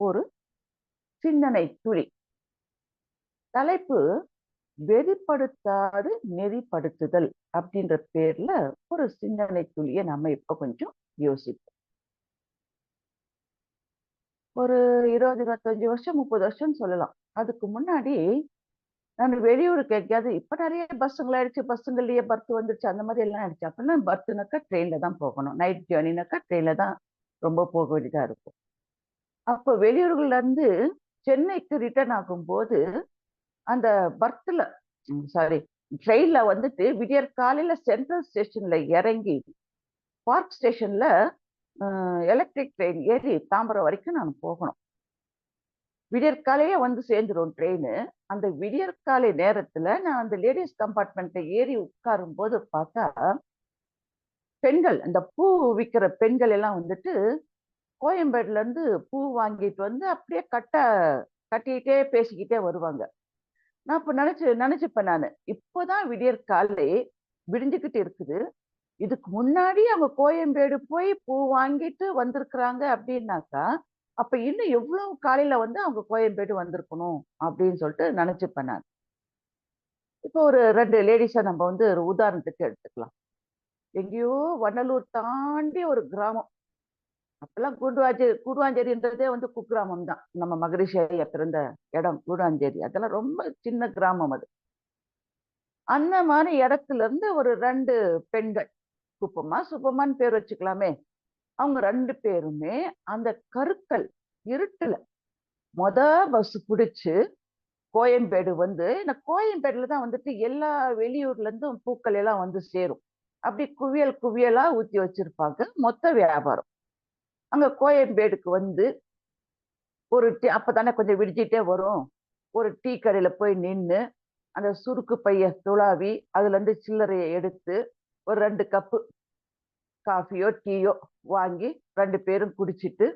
ஒரு சிந்தனை துளி. தலைப்பு வெறிப்படுத்தாது நெறிப்படுத்துதல் அப்படின்ற பேர்ல ஒரு சிந்தனை துளியை நம்ம இப்ப கொஞ்சம் யோசிப்போம். ஒரு இருபது இருபத்தஞ்சு வருஷம் முப்பது வருஷம் சொல்லலாம். அதுக்கு முன்னாடி நான் வெளியூருக்கு எங்கேயாவது இப்ப நிறைய பஸ்ஸுங்கள் ஆயிடுச்சு பஸ்ஸுங்கள்லயே பர்த் வந்துருச்சு அந்த மாதிரி எல்லாம் ஆயிடுச்சு. அப்படின்னா பர்த்னாக்கா ட்ரெயின்ல தான் போகணும். நைட் ஜேர்னினாக்கா ட்ரெயின்ல தான் ரொம்ப போக வேண்டியதா இருக்கும். அப்போ வெளியூர்கள்ல இருந்து சென்னைக்கு ரிட்டர்ன் ஆகும்போது அந்த பர்த்ல சாரி ட்ரெயின்ல வந்துட்டு விடியற் காலையில சென்ட்ரல் ஸ்டேஷன்ல இறங்கி பார்க் ஸ்டேஷன்ல எலக்ட்ரிக் ட்ரெயின் ஏறி தாம்பரம் வரைக்கும் நான் போகணும். விடியற்காலையே வந்து சேர்ந்துரும் ட்ரெயின் அந்த விடியற்காலை நேரத்துல நான் அந்த லேடிஸ் கம்பார்ட்மெண்ட்டை ஏறி உட்காரும் போது பார்த்தா பெண்கள் அந்த பூ விற்கிற பெண்கள் எல்லாம் வந்துட்டு கோயம்பேடுல இருந்து பூ வாங்கிட்டு வந்து அப்படியே கட்ட கட்டிக்கிட்டே பேசிக்கிட்டே வருவாங்க. நான் இப்ப நினைச்சு நினைச்சுப்பேன் நான். இப்போதான் விடியற்காலை விடிஞ்சுக்கிட்டு இருக்குது. இதுக்கு முன்னாடி அவங்க கோயம்பேடு போய் பூ வாங்கிட்டு வந்திருக்கிறாங்க அப்படின்னாக்கா அப்ப இன்னும் எவ்வளவு காலையில வந்து அவங்க கோயம்பேடு வந்திருக்கணும் அப்படின்னு சொல்லிட்டு நினைச்சுப்பேன் நான். இப்போ ஒரு ரெண்டு லேடிஸா நம்ம வந்து ஒரு உதாரணத்துக்கு எடுத்துக்கலாம். எங்கேயோ வண்டலூர் தாண்டி ஒரு கிராமம். அப்பெல்லாம் கூடுவாஞ்சேரி கூடுவாஞ்சேரின்றதே வந்து குக்கிராமம் தான் நம்ம மகரிஷி ஐயா பிறந்த இடம் கூடுவாஞ்சேரி அதெல்லாம் ரொம்ப சின்ன கிராமம் அது. அந்த மாதிரி இடத்துல இருந்து ஒரு ரெண்டு பெண்கள் குப்பம்மா சுப்பம்மான்னு பேர் வச்சுக்கலாமே. அவங்க ரெண்டு பேருமே அந்த கருக்கள் இருட்டுல மொத பஸ் பிடிச்சு கோயம்பேடு வந்து இந்த கோயம்பேடுல தான் வந்துட்டு எல்லா வெளியூர்ல இருந்தும் பூக்கள் எல்லாம் வந்து சேரும். அப்படி குவியல் குவியலா ஊத்தி வச்சிருப்பாங்க மொத்த வியாபாரம். அங்கே கோயம்பேடுக்கு வந்து ஒரு டீ அப்போ தானே கொஞ்சம் விடிஞ்சிட்டே வரும். ஒரு டீ கடையில் போய் நின்று அந்த சுருக்கு பைய துளாவி அதுலேருந்து சில்லறையை எடுத்து ஒரு ரெண்டு கப்பு காஃபியோ டீயோ வாங்கி ரெண்டு பேரும் குடிச்சிட்டு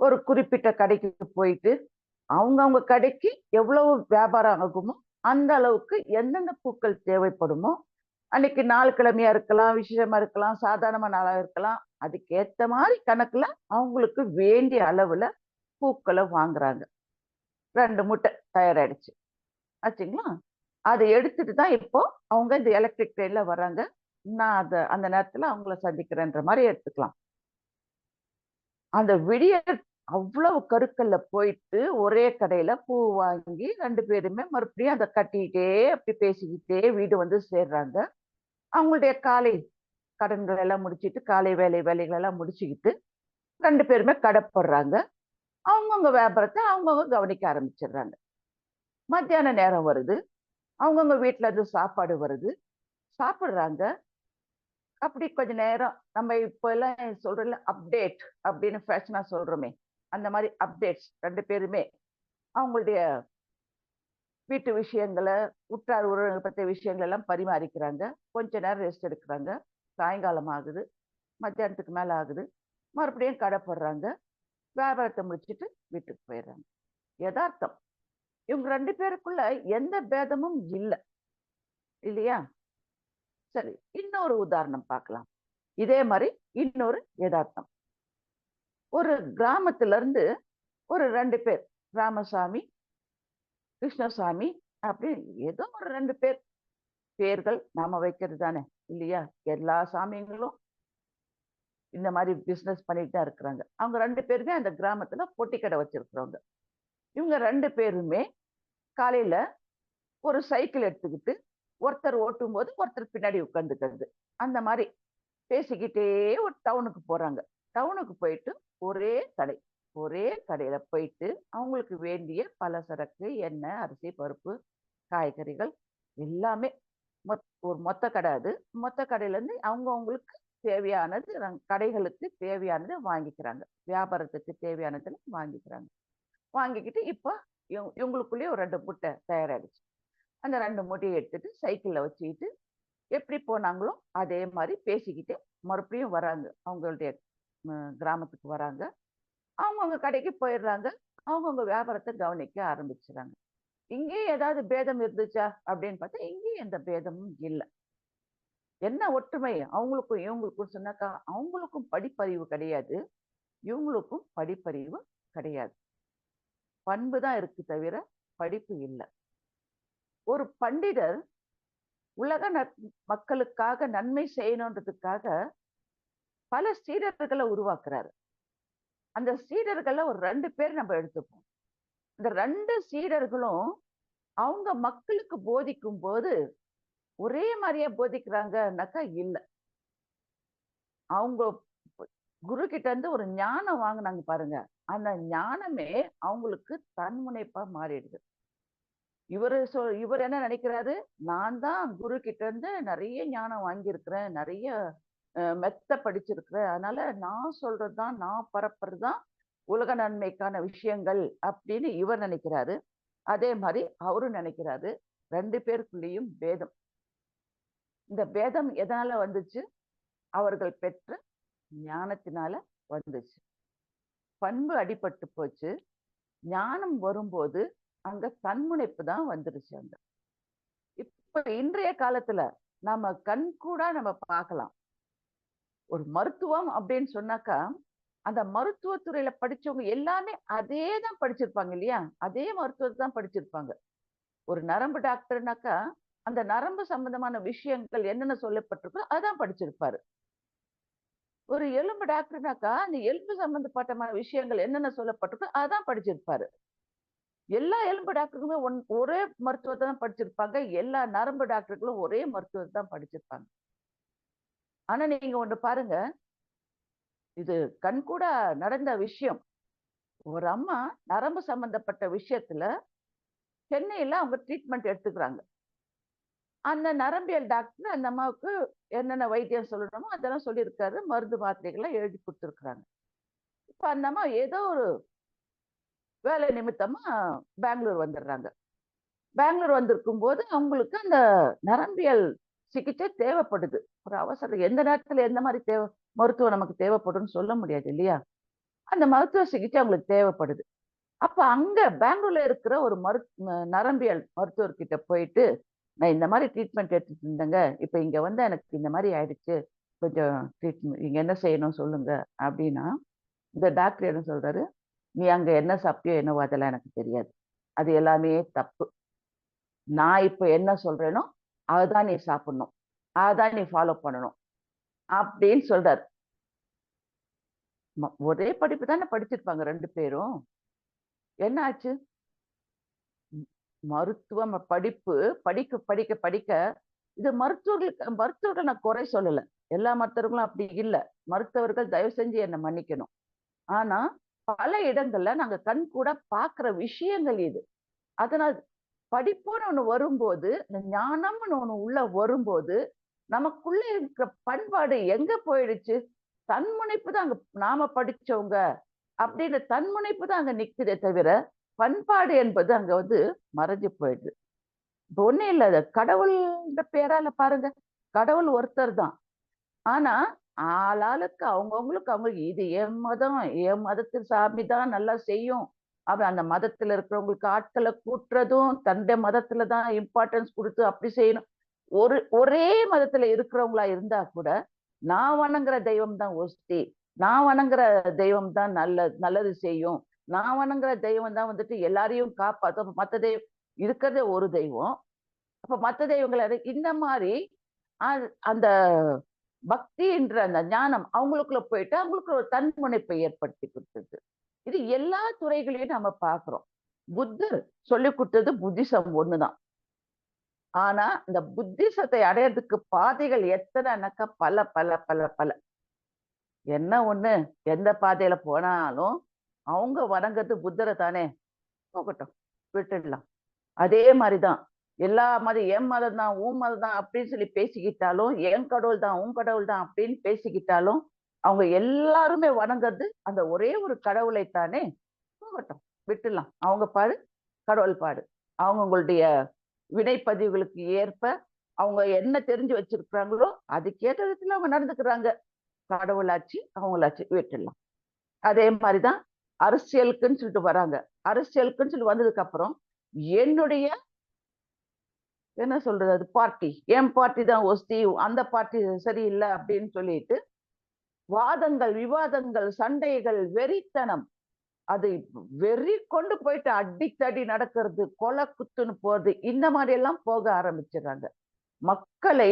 ஒரு குறிப்பிட்ட கடைக்கு போயிட்டு அவங்கவுங்க கடைக்கு எவ்வளவு வியாபாரம் ஆகுமோ அந்த அளவுக்கு எந்தெந்த பூக்கள் தேவைப்படுமோ அன்னைக்கு நாள் கிழமையா இருக்கலாம் விசேஷமா இருக்கலாம் சாதாரண நாளா இருக்கலாம். அதுக்கேத்த மாதிரி கணக்குல அவங்களுக்கு வேண்டிய அளவுல பூக்களை வாங்குறாங்க. ரெண்டு மூட்டை தயாராயிடுச்சு. ஆச்சுங்களா? அதை எடுத்துட்டு தான் இப்போ அவங்க இந்த எலக்ட்ரிக் ட்ரெயின்ல வர்றாங்க. நான் அதை அந்த நேரத்துல அவங்கள சந்திக்கிறேன்ற மாதிரி எடுத்துக்கலாம். அந்த விடிய அவ்வளவு கருக்கல்ல போயிட்டு ஒரே கடையில பூ வாங்கி ரெண்டு பேருமே மறுபடியும் அதை கட்டிக்கிட்டே அப்படி பேசிக்கிட்டே வீடு வந்து சேர்றாங்க. அவங்களுடைய காலை கடன்கள் எல்லாம் முடிச்சிட்டு காலை வேலை வேலைகள் எல்லாம் முடிச்சுக்கிட்டு ரெண்டு பேருமே கடப்படுறாங்க. அவங்கவுங்க வியாபாரத்தை அவங்கவுங்க கவனிக்க ஆரம்பிச்சிடுறாங்க. மத்தியான நேரம் வருது. அவங்கவுங்க வீட்டில் இருந்து சாப்பாடு வருது. சாப்பிட்றாங்க. அப்படி கொஞ்ச நேரம் நம்ம இப்போ எல்லாம் சொல்றோம்ல அப்டேட் அப்படின்னு ஃபேஷனாக சொல்கிறோமே அந்த மாதிரி அப்டேட்ஸ் ரெண்டு பேருமே அவங்களுடைய வீட்டு விஷயங்களை உற்றார் உறவினர் பற்றிய விஷயங்கள் எல்லாம் பரிமாறிக்கிறாங்க. கொஞ்ச நேரம் ரெஸ்ட் எடுக்கிறாங்க. சாயங்காலம் ஆகுது. மத்தியானத்துக்கு மேலே ஆகுது. மறுபடியும் கடைப்படுறாங்க. வியாபாரத்தை முடிச்சுட்டு வீட்டுக்கு போயிடுறாங்க. யதார்த்தம். இவங்க ரெண்டு பேருக்குள்ள எந்த பேதமும் இல்லை. இல்லையா? சரி இன்னொரு உதாரணம் பார்க்கலாம். இதே மாதிரி இன்னொரு யதார்த்தம். ஒரு கிராமத்துல இருந்து ஒரு ரெண்டு பேர் ராமசாமி கிருஷ்ணசாமி அப்படி ஏதோ ஒரு ரெண்டு பேர் பேர்கள் நாம வைக்கிறது தானே இல்லையா? எல்லா சாமிங்களும் இந்த மாதிரி பிசினஸ் பண்ணிட்டு தான் இருக்கிறாங்க. அவங்க ரெண்டு பேருமே அந்த கிராமத்துல பொட்டி கடை வச்சிருக்கிறவங்க. இவங்க ரெண்டு பேருமே காலையில ஒரு சைக்கிள் எடுத்துக்கிட்டு ஒருத்தர் ஓட்டும் போது ஒருத்தர் பின்னாடி உட்காந்துக்கிறது அந்த மாதிரி பேசிக்கிட்டே ஒரு டவுனுக்கு போறாங்க. டவுனுக்கு போயிட்டு ஒரே கடை ஒரே கடையில போயிட்டு அவங்களுக்கு வேண்டிய பலசரக்கு எண்ணெய் அரிசி பருப்பு காய்கறிகள் எல்லாமே மொத் ஒரு மொத்த கடை அது. மொத்த கடையிலேருந்து அவங்கவுங்களுக்கு அவங்க அவங்களுக்கு தேவையானது கடைகளுக்கு தேவையானது வாங்கிக்கிறாங்க. வியாபாரத்துக்கு தேவையானதுல வாங்கிக்கிறாங்க. வாங்கிக்கிட்டு இப்போ இவங்களுக்குள்ளேயே ஒரு ரெண்டு முட்டை தயாராகிடுச்சு அந்த ரெண்டு மூட்டையை எடுத்துட்டு சைக்கிளில் வச்சுக்கிட்டு எப்படி போனாங்களோ அதே மாதிரி பேசிக்கிட்டு மறுபடியும் வராங்க. அவங்களுடைய கிராமத்துக்கு வராங்க. அவங்கவுங்க கடைக்கு போயிடுறாங்க. அவங்கவுங்க வியாபாரத்தை கவனிக்க ஆரம்பிச்சுறாங்க. இங்கேயும் ஏதாவது பேதம் இருந்துச்சா? அப்படின்னு பார்த்தா இங்கேயும் எந்த பேதமும் இல்லை. என்ன ஒற்றுமை? அவங்களுக்கும் இவங்களுக்கும் சொன்னாக்கா அவங்களுக்கும் படிப்பறிவு கிடையாது. இவங்களுக்கும் படிப்பறிவு கிடையாது. பண்பு தான் இருக்கு தவிர படிப்பு இல்லை. ஒரு பண்டிதர் உலக மக்களுக்காக நன்மை செய்யணுன்றதுக்காக பல சீரர்களை உருவாக்குறாரு. அந்த சீடர்கள்ல ஒரு ரெண்டு பேர் நம்ம எடுத்துப்போம். இந்த ரெண்டு சீடர்களும் அவங்க மக்களுக்கு போதிக்கும்போது, ஒரே மாதிரியே போதிக்கிறாங்கன்னாக்கா இல்லை அவங்க குரு கிட்ட இருந்து ஒரு ஞானம் வாங்கினாங்க பாருங்க. அந்த ஞானமே அவங்களுக்கு தன்முனைப்பா மாறிடுது. இவரு சொ இவர் என்ன நினைக்கிறாரு நான் தான் குரு கிட்ட இருந்து நிறைய ஞானம் வாங்கியிருக்கிறேன். நிறைய மெத்த படிச்சிருக்கிறேன். அதனால நான் சொல்றது தான், நான் பரப்புறது தான் உலக நன்மைக்கான விஷயங்கள் அப்படின்னு இவர் நினைக்கிறாரு அதே மாதிரி அவரும் நினைக்கிறாரு ரெண்டு பேருக்குள்ளேயும் பேதம். இந்த பேதம் எதனால வந்துச்சு? அவர்கள் பெற்ற ஞானத்தினால வந்துச்சு. பண்பு அடிபட்டு போச்சு. ஞானம் வரும்போது, அங்க தன்முனைப்பு தான் வந்துருச்சு அங்க. இப்ப இன்றைய காலத்துல நம்ம கண்கூடா நம்ம பார்க்கலாம். ஒரு மருத்துவம் அப்படின்னு சொன்னாக்கா, அந்த மருத்துவத்துறையில படிச்சவங்க எல்லாமே அதே தான் படிச்சிருப்பாங்க இல்லையா? அதே மருத்துவத்தை தான் படிச்சிருப்பாங்க. ஒரு நரம்பு டாக்டர்னாக்கா, அந்த நரம்பு சம்பந்தமான விஷயங்கள் என்னென்ன சொல்லப்பட்டிருக்கோ அதான் படிச்சிருப்பாரு. ஒரு எலும்பு டாக்டர்னாக்கா, அந்த எலும்பு சம்பந்தப்பட்டமான விஷயங்கள் என்னென்ன சொல்லப்பட்டிருக்கோ அதான் படிச்சிருப்பாரு. எல்லா எலும்பு டாக்டருக்குமே ஒன் ஒரே மருத்துவத்தை தான் படிச்சிருப்பாங்க. எல்லா நரம்பு டாக்டர்களும் ஒரே மருத்துவத்தை தான் படிச்சிருப்பாங்க. ஆனா நீங்க ஒன்று பாருங்க. இது கண்கூட நடந்த விஷயம். ஒரு அம்மா நரம்பு சம்பந்தப்பட்ட விஷயத்துல சென்னையில அவங்க ட்ரீட்மெண்ட் எடுத்துக்கிறாங்க. அந்த நரம்பியல் டாக்டர் அந்த அம்மாவுக்கு என்னென்ன வைத்தியம் சொல்லணுமோ அதெல்லாம் சொல்லியிருக்காரு. மருந்து மாத்திரைகள்லாம் எழுதி கொடுத்துருக்குறாங்க இப்போ அந்த அம்மா ஏதோ ஒரு வேலை நிமித்தமாக பெங்களூர் வந்துடுறாங்க. பெங்களூர் வந்திருக்கும்போது அவங்களுக்கு அந்த நரம்பியல் சிகிச்சை தேவைப்படுது. ஒரு அவசரம் எந்த நேரத்துல எந்த மாதிரி தேவை மருத்துவம் நமக்கு தேவைப்படும்னு சொல்ல முடியாது இல்லையா? அந்த மருத்துவ சிகிச்சை அவங்களுக்கு தேவைப்படுது. அப்ப அங்க பெங்களூர்ல இருக்கிற ஒரு மரு நரம்பியல் மருத்துவர்கிட்ட போயிட்டு, நான் இந்த மாதிரி ட்ரீட்மெண்ட் எடுத்துட்டு இருந்தேங்க. இப்ப இங்க வந்து எனக்கு இந்த மாதிரி ஆயிடுச்சு. கொஞ்சம் ட்ரீட்மெண்ட் நீங்க என்ன செய்யணும் சொல்லுங்க அப்படின்னா, இந்த டாக்டர் என்ன சொல்றாரு, "நீ அங்க என்ன சாப்பிட்டியோ என்னவோ அதெல்லாம் எனக்கு தெரியாது. அது எல்லாமே தப்பு. நான் இப்ப என்ன சொல்றேனோ, அதுதான் நீ சாப்பிடணும். அதான் நீ ஃபாலோ பண்ணணும்." அப்படின்னு சொல்றாரு. ஒரே படிப்பு தானே படிச்சிருப்பாங்க ரெண்டு பேரும். என்ன ஆச்சு? மருத்துவம் படிப்பு படிக்க படிக்க படிக்க இது மருத்துவர்களுக்கு மருத்துவர்கள் நான் குறை சொல்லல. எல்லா மருத்துவர்களும் அப்படி இல்ல. மருத்துவர்கள் தயவு செஞ்சு என்ன மன்னிக்கணும். ஆனா, பல இடங்கள்ல நாங்க கண்கூடா பாக்குற விஷயங்கள் இது. அதனால படிப்புன்னு ஒன்று வரும்போது, இந்த ஞானம்னு ஒன்று உள்ள வரும்போது, நமக்குள்ள இருக்கிற பண்பாடு எங்க போயிடுச்சு? தன்முனைப்பு தான் அங்க நாம படிச்சவங்க அப்படின்னு தன்முனைப்பு தான் அங்க நிக்குதே தவிர, பண்பாடு என்பது அங்க வந்து மறைஞ்சு போயிடுது. இப்ப ஒண்ணும் இல்ல. அது கடவுள்ன்ற பேரால பாருங்க. கடவுள் ஒருத்தர் தான். ஆனா, ஆளாளுக்கு அவங்கவுங்களுக்கு அவங்க இது என் மதம், என் மதத்து சாமி தான் நல்லா செய்யும். அப்ப அந்த மதத்துல இருக்கிறவங்களுக்கு ஆட்களை கூட்டுறதும், தன்னுடைய மதத்துல தான் இம்பார்ட்டன்ஸ் குடுத்து அப்படி செய்யணும். ஒரு ஒரே மதத்துல இருக்கிறவங்களா இருந்தா கூட, நான் வணங்குற தெய்வம் தான் ஒஸ்தி. நான் வணங்குற தெய்வம் தான் நல்ல நல்லது செய்யும். நான் வணங்குற தெய்வம் தான் வந்துட்டு எல்லாரையும் காப்பாத்தும். மற்ற தெய்வம் இருக்கிறதே ஒரு தெய்வம். அப்ப மற்ற தெய்வங்கள் இந்த மாதிரி அது அந்த பக்தின்ற அந்த ஞானம் அவங்களுக்குள்ள போயிட்டு, அவங்களுக்கு ஒரு தன்முனைப்பை ஏற்படுத்தி கொடுத்தது இது எல்லா துறைகளையும் நம்ம பார்க்கிறோம். புத்தர் சொல்லிக் கொடுத்தது புத்திசம் ஒண்ணுதான். ஆனா, இந்த புத்திசத்தை அடையறதுக்கு பாதைகள் எத்தனைனாக்கா பல பல பல பல. என்ன ஒண்ணு, எந்த பாதையில போனாலும், அவங்க வணங்குறது புத்தரை தானே. போகட்டும். விட்டுடலாம். அதே மாதிரிதான் தான். எல்லா மதம் என் மதம் தான், உன் மதம் தான் அப்படின்னு சொல்லி பேசிக்கிட்டாலும், என் கடவுள் தான், உன் கடவுள் தான் அப்படின்னு பேசிக்கிட்டாலும், அவங்க எல்லாருமே வணங்குறது அந்த ஒரே ஒரு கடவுளை தானே. போகட்டும். விட்டுடலாம். அவங்க பாடு, கடவுள் பாடு. அவங்கவுங்களுடைய வினைப்பதிவுகளுக்கு ஏற்ப, அவங்க என்ன தெரிஞ்சு வச்சிருக்கிறாங்களோ, அதுக்கேற்ற விதத்துல அவங்க நடந்துக்கிறாங்க. கடவுளாச்சு, அவங்களாச்சு விட்டுடலாம். அதே மாதிரி தான் அரசியலுக்குன்னு சொல்லிட்டு வராங்க. அரசியலுக்குன்னு சொல்லி வந்ததுக்கு அப்புறம், என்னுடைய என்ன சொல்றது அது பார்ட்டி. என் பார்ட்டி தான் ஒஸ்தி. அந்த பார்ட்டி சரியில்லை அப்படின்னு சொல்லிட்டு, வாதங்கள், விவாதங்கள், சண்டைகள், வெறித்தனம் அது வெறி கொண்டு போயிட்டு அடித்தடி நடக்கிறது கொலை குத்துன்னு போறது இந்த மாதிரி எல்லாம் போக ஆரம்பிச்சிடுறாங்க. மக்களை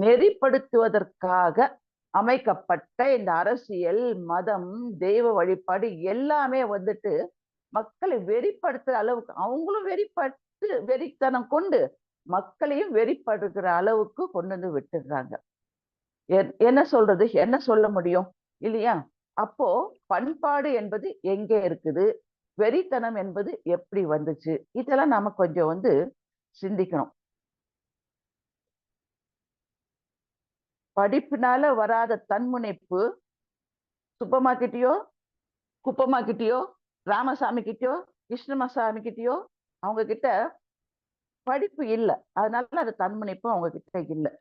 நெறிப்படுத்துவதற்காக அமைக்கப்பட்ட இந்த அரசியல் மதம் தெய்வ வழிபாடு எல்லாமே வந்துட்டு மக்களை வெறிப்படுத்துற அளவுக்கு அவங்களும் வெறிப்பட்டு வெறித்தனம் கொண்டு மக்களையும் வெறிப்படுகிற அளவுக்கு கொண்டு வந்து விட்டுடுறாங்க. என்ன சொல்றது? என்ன சொல்ல முடியும்? இல்லையா? அப்போ பண்பாடு என்பது எங்கே இருக்குது? வெறித்தனம் என்பது எப்படி வந்துச்சு? இதெல்லாம் நாம கொஞ்சம் வந்து சிந்திக்கணும். படிப்பினால வராத தன்முனைப்பு சுப்பமாக்கிட்டயோ குப்பமாக்கிட்டயோ ராமசாமி கிட்டயோ கிருஷ்ணமசாமி கிட்டயோ அவங்க கிட்ட படிப்பு இல்லை. அதனால அது தன்முனைப்பு அவங்க கிட்ட இல்லை.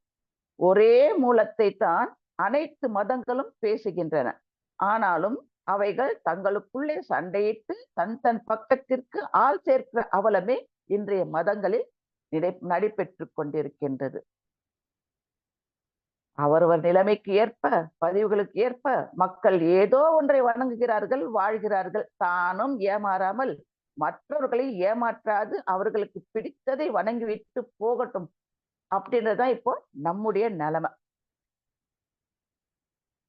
ஒரே மூலத்தை தான் அனைத்து மதங்களும் பேசுகின்றன. ஆனாலும் அவைகள் தங்களுக்குள்ளே சண்டையிட்டு தன் தன் பக்கத்திற்கு ஆள் சேர்க்கிற அவலமே இன்றைய மதங்களில் நடை நடைபெற்று கொண்டிருக்கின்றது. அவரவர் நிலைமைக்கு ஏற்ப பதிவுகளுக்கு ஏற்ப மக்கள் ஏதோ ஒன்றை வணங்குகிறார்கள் வாழ்கிறார்கள். தானும் ஏமாறாமல் மற்றவர்களை ஏமாற்றாது அவர்களுக்கு பிடித்ததை வணங்கிவிட்டு போகட்டும் அப்படின்றதுதான் இப்போ நம்முடைய நிலைமை.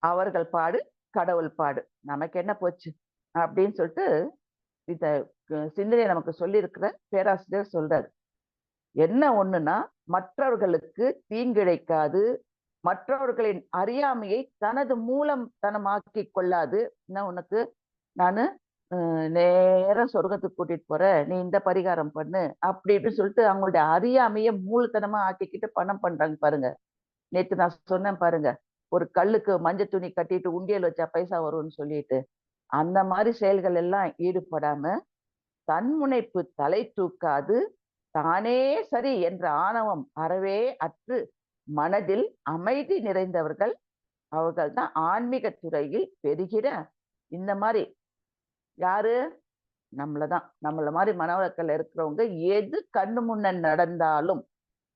அவர்கள் பாடு கடவுள் பாடு. நமக்கு என்ன போச்சு? அப்படின்னு சொல்லிட்டு இந்த சிந்தனை நமக்கு சொல்லியிருக்கிற பேராசிரியர் சொல்றாரு. என்ன ஒண்ணுன்னா மற்றவர்களுக்கு தீங்கிழைக்காது மற்றவர்களின் அறியாமையை தனது மூலம் தனமாக்கி கொள்ளாது. என்ன உனக்கு? நானு நேரம் சொர்க்கத்துக்கு கூட்டிட்டு போற நீ இந்த பரிகாரம் பண்ணு. அப்படின்னு சொல்லிட்டு அவங்களுடைய அறியாமையை மூலத்தனமா ஆக்கிக்கிட்டு பணம் பண்றாங்க பாருங்க. நேற்று நான் சொன்னேன் பாருங்க. ஒரு கல்லுக்கு மஞ்சள் துணி கட்டிட்டு உண்டியல் வச்சா பைசா வரும்னு சொல்லிட்டு அந்த மாதிரி செயல்கள் எல்லாம் ஈடுபடாம தன்முனைப்பு தலை தூக்காது தானே சரி என்ற ஆணவம் அறவே அற்று மனதில் அமைதி நிறைந்தவர்கள் அவர்கள் தான் ஆன்மீக துறையில் பெறுகிற இந்த மாதிரி யாரு? நம்மளதான் நம்மள மாதிரி மனவர்கள் இருக்கிறவங்க எது கண்ணு முன்ன நடந்தாலும்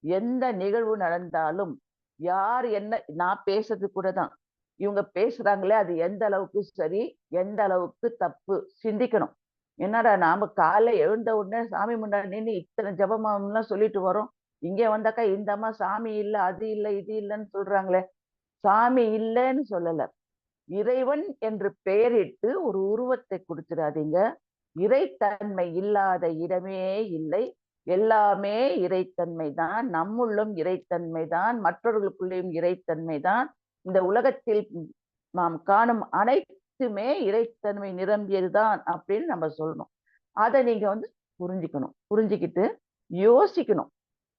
எந்த நிகழ்வு நடந்தாலும் யார் என்ன நான் பேசுறது கூட தான் இவங்க பேசுறாங்களே அது எந்த அளவுக்கு சரி எந்த அளவுக்கு தப்பு சிந்திக்கணும். என்னடா நாம காலை எழுந்த உடனே சாமி முன்னாடி நின்று இத்தனை ஜபமாம்லாம் சொல்லிட்டு வரோம். இங்க வந்தாக்கா இந்த அம்மா சாமி இல்ல அது இல்ல இது இல்லைன்னு சொல்றாங்களே. சாமி இல்லைன்னு சொல்லல. இறைவன் என்று பெயரிட்டு ஒரு உருவத்தை கொடுத்துடாதீங்க. இறைத்தன்மை இல்லாத இடமே இல்லை. எல்லாமே இறைத்தன்மை தான் நம்முள்ளும் இறைத்தன்மை தான் மற்றவர்களுக்குள்ளேயும் இறைத்தன்மை தான். இந்த உலகத்தில் நாம் காணும் அனைத்துமே இறைத்தன்மை நிரம்பியதுதான் அப்படின்னு நம்ம சொல்லணும். அதை நீங்க வந்து புரிஞ்சுக்கணும். புரிஞ்சுக்கிட்டு யோசிக்கணும்.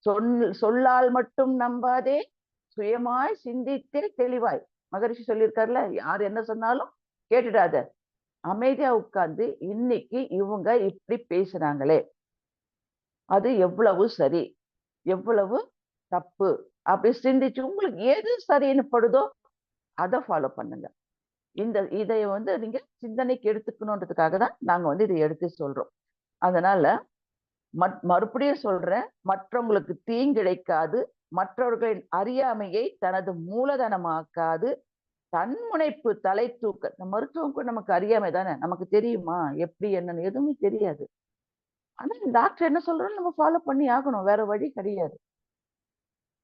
சொல் சொல்லால் மட்டும் நம்பாதே சுயமாய் சிந்தித்தே தெளிவாய். மகரிஷி சொல்லியிருக்காருல யார் என்ன சொன்னாலும் கேட்டுடாத. அமைதியா உட்கார்ந்து இன்னைக்கு இவங்க இப்படி பேசுறாங்களே. அது எவ்வளவு சரி எவ்வளவு தப்பு அப்படி சிந்திச்சு உங்களுக்கு எது சரின்னு படுதோ அதை ஃபாலோ பண்ணுங்க. இந்த இதை வந்து நீங்க சிந்தனைக்கு எடுத்துக்கணுன்றதுக்காக தான் நாங்க வந்து இதை எடுத்து சொல்றோம். அதனால மறுபடியும் சொல்றேன் மற்றவங்களுக்கு தீங்கிழைக்காது மற்றவர்களின் அறியாமையை தனது மூலதனமாக்காது தன்முனைப்பு தலை தூக்க மருத்துவம் நமக்கு அறியாமை தானே? நமக்கு தெரியுமா? எப்படி என்னன்னு எதுவுமே தெரியாது. ஆனா டாக்டர் என்ன சொல்றோம் நம்ம ஃபாலோ பண்ணி ஆகணும். வேற வழி கிடையாது.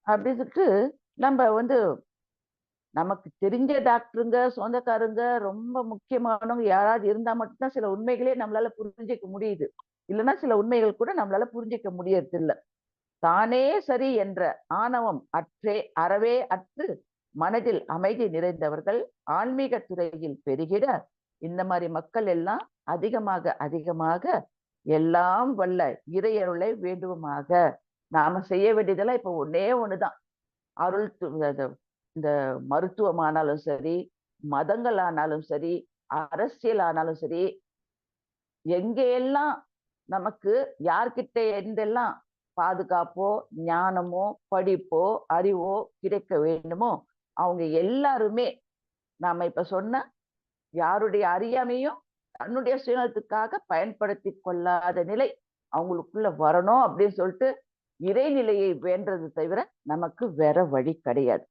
அப்படி சொல்லிட்டு நம்ம வந்து நமக்கு தெரிஞ்ச டாக்டருங்க சொந்தக்காரங்க ரொம்ப முக்கியமானவங்க யாராவது இருந்தா மட்டும்தான் சில உண்மைகளே நம்மளால புரிஞ்சிக்க முடியுது. இல்லைன்னா சில உண்மைகள் கூட நம்மளால புரிஞ்சிக்க முடியறது இல்லை தானே சரி என்ற ஆணவம் அற்றே அறவே அற்று மனதில் அமைதி நிறைந்தவர்கள் ஆன்மீக துறையில் பெருகிட இந்த மாதிரி மக்கள் எல்லாம் அதிகமாக அதிகமாக எல்லாம் வல்ல இறையருளை வேண்டுமாக நாம செய்ய வேண்டியதெல்லாம் இப்ப ஒன்னே ஒண்ணுதான். அருள் இந்த மருத்துவமானாலும் சரி மதங்கள் ஆனாலும் சரி அரசியல் ஆனாலும் சரி எங்கெல்லாம் நமக்கு யார்கிட்ட எந்தெல்லாம் பாதுகாப்போ ஞானமோ படிப்போ அறிவோ கிடைக்க வேண்டுமோ அவங்க எல்லாருமே நாம இப்ப சொன்ன யாருடைய அறியாமையும் தன்னுடைய சுயநலத்துக்காக பயன்படுத்தி கொள்ளாத நிலை அவங்களுக்குள்ள வரணும் அப்படின்னு சொல்லிட்டு இறைநிலையை வேண்டது தவிர நமக்கு வேற வழி கிடையாது.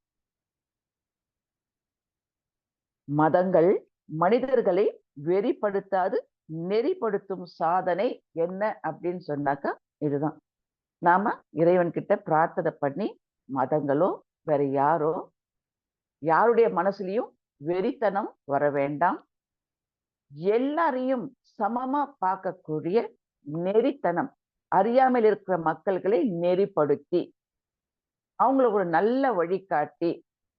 மதங்கள் மனிதர்களை வெறிப்படுத்தாது நெறிப்படுத்தும் சாதனை என்ன அப்படின்னு சொன்னாக்கா இதுதான். நாம இறைவன் கிட்ட பிரார்த்தனை பண்ணி மதங்களோ வேற யாரோ யாருடைய மனசுலயும் வெறித்தனம் வர வேண்டாம். எல்லாரையும் சமமா பார்க்கக்கூடிய நெறித்தனம் அறியாமல் இருக்கிற மக்கள்களை நெறிப்படுத்தி அவங்கள ஒரு நல்ல வழிகாட்டி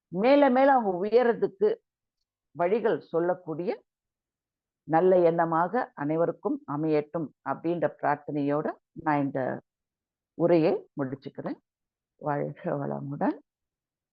மேல மேல அவங்க உயரதுக்கு வழிகள் சொல்லக்கூடிய நல்ல எண்ணமாக அனைவருக்கும் அமையட்டும் அப்படின்ற பிரார்த்தனையோட நான் இந்த உரையை முடிச்சுக்கிறேன். வாழ்க வளமுடன்.